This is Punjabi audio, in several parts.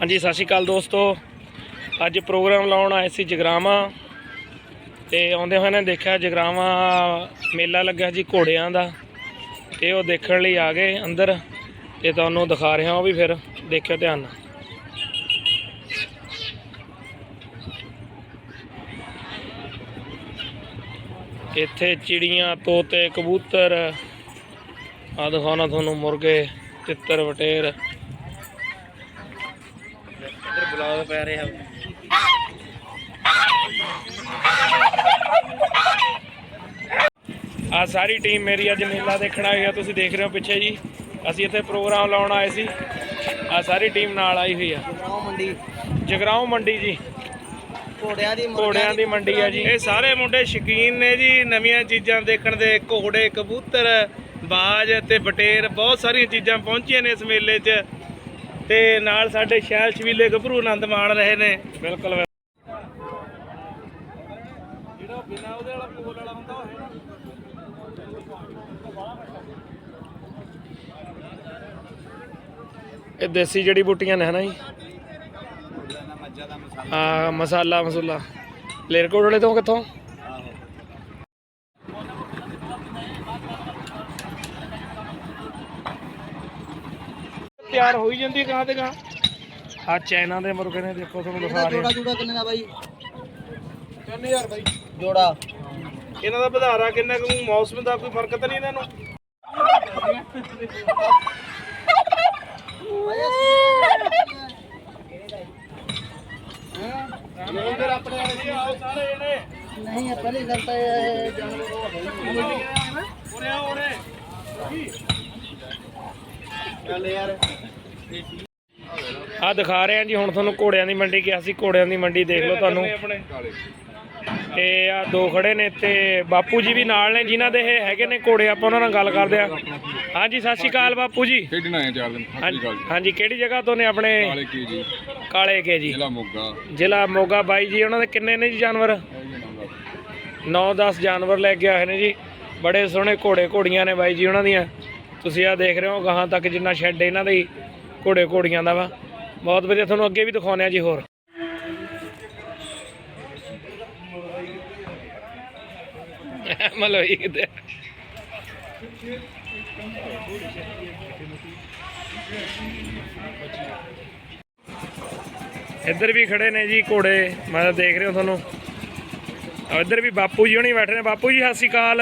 ਹਾਂਜੀ, ਸਤਿ ਸ਼੍ਰੀ ਅਕਾਲ ਦੋਸਤੋ। ਅੱਜ ਪ੍ਰੋਗਰਾਮ ਲਾਉਣ ਆਏ ਸੀ ਜਗਰਾਵਾਂ ਤੇ ਆਉਂਦੇ ਹੋਏ ਨੇ ਦੇਖਿਆ ਜਗਰਾਵਾਂ ਮੇਲਾ ਲੱਗਾ ਜੀ ਘੋੜਿਆਂ ਦਾ ਤੇ ਉਹ ਦੇਖਣ ਲਈ ਆ ਗਏ ਅੰਦਰ ਤੇ ਤੁਹਾਨੂੰ ਦਿਖਾ ਰਿਹਾ ਉਹ ਵੀ ਫਿਰ ਦੇਖਿਓ ਧਿਆਨ ਨਾਲ। ਇੱਥੇ ਚਿੜੀਆਂ, ਤੋਤੇ, ਕਬੂਤਰ ਆ ਦਿਖਾਉਣਾ ਤੁਹਾਨੂੰ ਮੁਰਗੇ, ਤਿੱਤਰ, ਵਟੇਰ। ਬਲੌਗ ਪੈ ਰਿਹਾ। ਆ ਸਾਰੀ ਟੀਮ ਮੇਰੀ ਅੱਜ ਮੇਲਾ ਦੇਖਣ ਆਈ ਆ ਤੁਸੀਂ ਦੇਖ ਰਹੇ ਹੋ ਪਿੱਛੇ ਜੀ। ਅਸੀਂ ਇੱਥੇ ਪ੍ਰੋਗਰਾਮ ਲਾਉਣ ਆਏ ਸੀ। ਆ ਸਾਰੀ ਟੀਮ ਨਾਲ ਆਈ ਹੋਈ ਆ। ਗਾਉਂ ਮੰਡੀ। ਜਗਰਾਉਂ ਮੰਡੀ ਜੀ। ਘੋੜਿਆਂ ਦੀ ਘੋੜਿਆਂ ਦੀ ਮੰਡੀ ਆ ਜੀ। ਇਹ ਸਾਰੇ ਮੁੰਡੇ ਸ਼ੌਕੀਨ ਨੇ ਜੀ ਨਵੀਆਂ ਚੀਜ਼ਾਂ ਦੇਖਣ ਦੇ ਘੋੜੇ ਕਬੂਤਰ ਬਾਜ ਤੇ ਬਟੇਰ ਬਹੁਤ ਸਾਰੀਆਂ ਚੀਜ਼ਾਂ ਪਹੁੰਚੀਆਂ ਨੇ ਇਸ ਮੇਲੇ 'ਚ। ਤੇ ਨਾਲ ਸਾਡੇ ਸ਼ੈਲ ਸ਼ਵੀਲੇ ਗੱਭਰੂ ਆਨੰਦ ਮਾਣ ਰਹੇ ਨੇ। ਬਿਲਕੁਲ ਜਿਹੜਾ ਬਿਨਾ ਉਹਦੇ ਵਾਲਾ ਪੋਲ ਵਾਲਾ ਹੁੰਦਾ ਉਹ ਹੈ ਇਹ ਦੇਸੀ ਜੜੀ ਬੂਟੀਆਂ ਨੇ ਹਨਾ ਜੀ? ਆ ਮਸਾਲਾ ਮਸੂਲਾ। ਲੇਰਕੋਟ ਵਾਲੇ ਤੋਂ ਕਿੱਥੋਂ? ਤਿਆਰ ਹੋਈ ਜਾਂਦੀ ਕਹਾਂ ਤੇ ਕਹਾਂ ਆ ਚਾਈਨਾ ਦੇ ਮੁਰਗੇ ਨੇ ਦੇਖੋ ਤੁਹਾਨੂੰ ਦਿਖਾ ਜੋੜਾ ਰਹੇ ਜੋੜਾ ਕਿੰਨੇ ਦਾ ਬਾਈ? 3000 ਬਾਈ। ਜੋੜਾ। ਇਹਨਾਂ ਦਾ ਵਧਾਰਾ ਕਿੰਨਾ ਕੁ? ਮੌਸਮ ਦਾ ਕੋਈ ਫ਼ਰਕ ਤਾਂ ਨਹੀਂ ਇਹਨਾਂ ਨੂੰ? ਉਧਰ ਆਪਣੇ ਵਾਲੇ ਜੀ ਆਓ ਸਾਰੇ ਜਣੇ ਨਹੀਂ ਪਹਿਲੀ ਗੱਲ ਤਾਂ ਇਹ ਜਾਨਵਰ ਉਰੇ ਆਓ ਉਰੇ। ਚੱਲ ਯਾਰ ਆ ਦਿਖਾ ਰਹੇ ਆ ਜੀ ਹੁਣ ਤੁਹਾਨੂੰ ਘੋੜਿਆਂ ਦੀ ਮੰਡੀ ਕਿਹਾ ਸੀ ਘੋੜਿਆਂ ਦੀ ਮੰਡੀ ਦੇਖ ਲਓ ਤੁਹਾਨੂੰ। ਤੇ ਆ ਦੋ ਖੜੇ ਨੇ ਤੇ ਬਾਪੂ ਜੀ ਵੀ ਨਾਲ ਨੇ ਜਿਨ੍ਹਾਂ ਦੇ ਇਹ ਹੈਗੇ ਨੇ ਘੋੜੇ ਆਪਾਂ ਉਹਨਾਂ ਨਾਲ ਗੱਲ ਕਰਦੇ ਆ ਹਾਂਜੀ ਸਤਿ ਸ਼੍ਰੀ ਅਕਾਲ ਬਾਪੂ ਜੀ। ਖੇਡਣਾ ਹੈ ਚਾਰ ਦਿਨ ਹਾਂਜੀ ਕਿਹੜੀ ਜਗ੍ਹਾ ਤੋਂ ਨੇ ਆਪਣੇ? ਕਾਲੇ ਕੀ ਜੀ। ਕਾਲੇ ਕੇ ਜੀ। ਜ਼ਿਲ੍ਹਾ ਮੋਗਾ। ਜ਼ਿਲ੍ਹਾ ਮੋਗਾ। ਬਾਈ ਜੀ ਉਹਨਾਂ ਦੇ ਕਿੰਨੇ ਨੇ ਜੀ ਜਾਨਵਰ? 9-10 ਜਾਨਵਰ ਲੈ ਕੇ ਆਏ ਨੇ ਜੀ। ਬੜੇ ਸੋਹਣੇ ਘੋੜੇ ਘੋੜੀਆਂ ਨੇ ਬਾਈ ਜੀ ਉਹਨਾਂ ਦੀਆਂ। ਤੁਸੀਂ ਆ ਦੇਖ ਰਹੇ ਹੋ, ਗਾਹਾਂ ਤੱਕ ਜਿੰਨਾ ਸ਼ੈੱਡ ਇਹਨਾਂ ਦਾ ਹੀ ਘੋੜੇ ਘੋੜੀਆਂ ਦਾ ਵਾ। ਬਹੁਤ ਵਧੀਆ, ਤੁਹਾਨੂੰ ਅੱਗੇ ਵੀ ਦਿਖਾਉਂਦੇ ਆ ਜੀ ਹੋਰ। ਮਲੋਈ ਕਿਤੇ ਇੱਧਰ ਵੀ ਖੜੇ ਨੇ ਜੀ ਘੋੜੇ, ਮੈਂ ਤਾਂ ਦੇਖ ਰਿਹਾ ਤੁਹਾਨੂੰ। ਇੱਧਰ ਵੀ ਬਾਪੂ ਜੀ ਹੁਣੀ ਬੈਠੇ ਨੇ। ਬਾਪੂ ਜੀ, ਸਤਿ ਸ਼੍ਰੀ ਅਕਾਲ।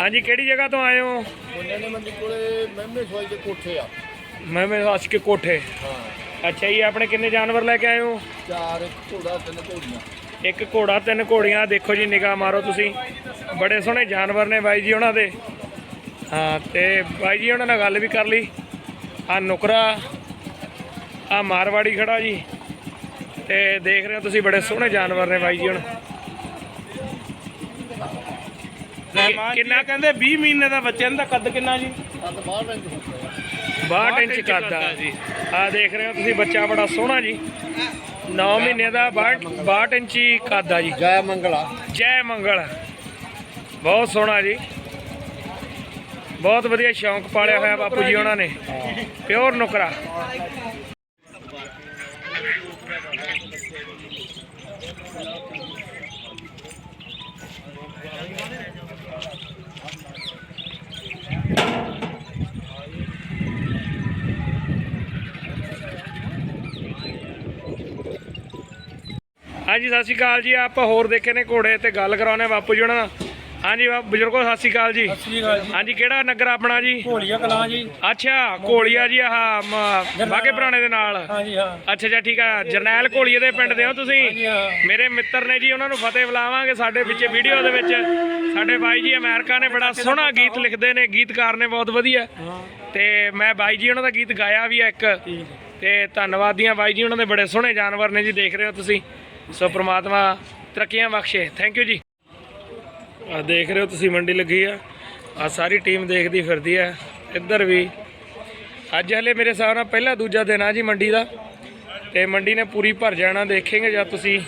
ਹਾਂਜੀ, ਕਿਹੜੀ ਜਗ੍ਹਾ ਤੋਂ ਆਏ ਹੋ? ਉਹਨਾਂ ਨੇ ਮੰਡੀ ਕੋਲੇ ਮਹਿਮੇ ਸਵਾਈ ਦੇ ਕੋਠੇ ਆ। ਮੈਂ ਮੈਂ ਹੱਸ ਕੇ ਕੋਠੇ? ਹਾਂ। ਅੱਛਾ ਜੀ ਆਪਣੇ ਕਿੰਨੇ ਜਾਨਵਰ ਲੈ ਕੇ ਆਏ ਹੋ? ਚਾਰ ਇੱਕ ਘੋੜਾ ਤਿੰਨ ਘੋੜੀਆਂ। ਇੱਕ ਘੋੜਾ ਤਿੰਨ ਘੋੜੀਆਂ ਦੇਖੋ ਜੀ ਨਿਗਾਹ ਮਾਰੋ ਤੁਸੀਂ। ਬੜੇ ਸੋਹਣੇ ਜਾਨਵਰ ਨੇ ਬਾਈ ਜੀ ਉਹਨਾਂ ਦੇ। ਹਾਂ ਤੇ ਬਾਈ ਜੀ ਉਹਨਾਂ ਨਾਲ ਗੱਲ ਵੀ ਕਰ ਲਈ। ਆ ਨੁਕਰਾ ਆ ਮਾਰਵਾੜੀ ਖੜਾ ਜੀ। ਤੇ ਦੇਖ ਰਹੇ ਹੋ ਤੁਸੀਂ ਬੜੇ ਸੋਹਣੇ ਜਾਨਵਰ ਨੇ ਬਾਈ ਜੀ ਹੁਣ। ਕਿੰਨਾ ਕਹਿੰਦੇ 20 ਮਹੀਨੇ ਦਾ ਬੱਚੇ ਦਾ ਕੱਦ ਕਿੰਨਾ ਜੀ? ਕੱਦ ਬਾਹਰ ਰੰਗ ਹੁੰਦਾ 62 ਇੰਚ ਕੱਦ ਆ। ਜੀ। ਆ ਦੇਖ ਰਹੇ ਹੋ ਤੁਸੀਂ ਬੱਚਾ ਬੜਾ ਸੋਹਣਾ ਜੀ। 9 ਮਹੀਨੇ ਦਾ 62 62 ਇੰਚੀ ਕੱਦ ਆ ਜੀ। ਜੈ ਮੰਗਲਾ। ਜੈ ਮੰਗਲ। ਬਹੁਤ ਸੋਹਣਾ ਜੀ। ਬਹੁਤ ਵਧੀਆ ਸ਼ੌਂਕ ਪਾਲਿਆ ਹੋਇਆ ਬਾਪੂ ਜੀ। ਉਹਨਾਂ ਨੇ। ਪਿਓਰ ਨੁਕਰਾ। ਹਾਂਜੀ ਸਤਿ ਸ਼੍ਰੀ ਅਕਾਲ ਜੀ। ਆਪਾਂ ਹੋਰ ਦੇਖੇ ਨੇ ਘੋੜੇ ਤੇ ਗੱਲ ਕਰਾਉਣੇ ਬਾਪੂ ਜੀ ਉਹਨਾਂ ਨਾਲ। ਹਾਂਜੀ ਬਾਪ ਬਜ਼ੁਰਗੋ ਸਤਿ ਸ਼੍ਰੀ ਅਕਾਲ ਜੀ। ਸ੍ਰੀ ਅਕਾਲ ਜੀ। ਹਾਂਜੀ ਕਿਹੜਾ ਨਗਰ ਆਪਣਾ ਜੀ? ਭੋਲੀਆ ਕਲਾਂ ਜੀ। ਅੱਛਾ ਘੋਲੀਆ ਜੀ ਆਹ ਬਾਘੇ ਪੁਰਾਣੇ ਦੇ ਨਾਲ। ਹਾਂਜੀ ਹਾਂ। ਅੱਛਾ ਅੱਛਾ ਠੀਕ ਆ। ਜਰਨੈਲ ਘੋਲੀਏ ਦੇ ਪਿੰਡ ਦੇ ਹੋ ਤੁਸੀਂ? ਮੇਰੇ ਮਿੱਤਰ ਨੇ ਜੀ ਉਹਨਾਂ ਨੂੰ ਫਤਿਹ ਬੁਲਾਵਾਂਗੇ ਸਾਡੇ ਵਿੱਚ ਵੀਡੀਓ ਦੇ ਵਿੱਚ। ਸਾਡੇ ਬਾਈ ਜੀ ਅਮਰੀਕਾ ਨੇ ਬੜਾ ਸੋਹਣਾ ਗੀਤ ਲਿਖਦੇ ਨੇ। ਗੀਤਕਾਰ ਨੇ ਬਹੁਤ ਵਧੀਆ। ਤੇ ਮੈਂ ਬਾਈ ਜੀ ਉਹਨਾਂ ਦਾ ਗੀਤ ਗਾਇਆ ਵੀ ਆ ਇੱਕ। ਤੇ ਧੰਨਵਾਦੀਆਂ ਬਾਈ ਜੀ ਉਹਨਾਂ ਦੇ ਬੜੇ ਸੋਹਣੇ ਜਾਨਵਰ ਨੇ ਜੀ ਦੇਖ ਰਹੇ ਹੋ ਤੁਸੀਂ। ਸੋ ਪ੍ਰਮਾਤਮਾ ਤਰੱਕੀਆਂ ਬਖਸ਼ੇ। ਥੈਂਕ ਯੂ ਜੀ। ਆ ਦੇਖ ਰਹੇ ਹੋ ਤੁਸੀਂ ਮੰਡੀ ਲੱਗੀ ਆ। ਆ ਸਾਰੀ ਟੀਮ ਦੇਖਦੀ ਫਿਰਦੀ ਆ। ਇੱਧਰ ਵੀ। ਅੱਜ ਹਲੇ ਮੇਰੇ ਹਿਸਾਬ ਨਾਲ ਪਹਿਲਾ ਦੂਜਾ ਦਿਨ ਆ ਜੀ ਮੰਡੀ ਦਾ। ਤੇ ਮੰਡੀ ਨੇ ਪੂਰੀ ਭਰ ਜਾਣਾ, ਦੇਖੇਂਗੇ ਜਦ ਤੁਸੀਂ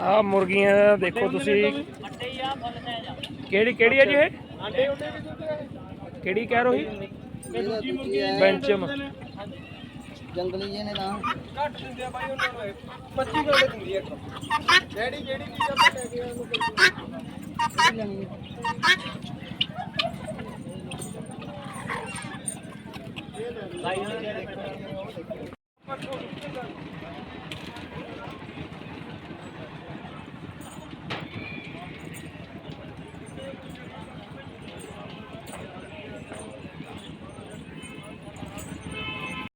ਆ ਮੁਰਗੀਆਂ ਦੇਖੋ ਤੁਸੀਂ। ਕਿਹੜੀ ਕਿਹੜੀ ਹੈ ਜੀ ਇਹ? ਕਿਹੜੀ ਕਹਿ ਰਹੋ? ਜੀ ਬੈਂਚਮ ਜੰਗਲੀ ਜਿਹੇ ਨੇ ਨਾ ਲੈਣੀ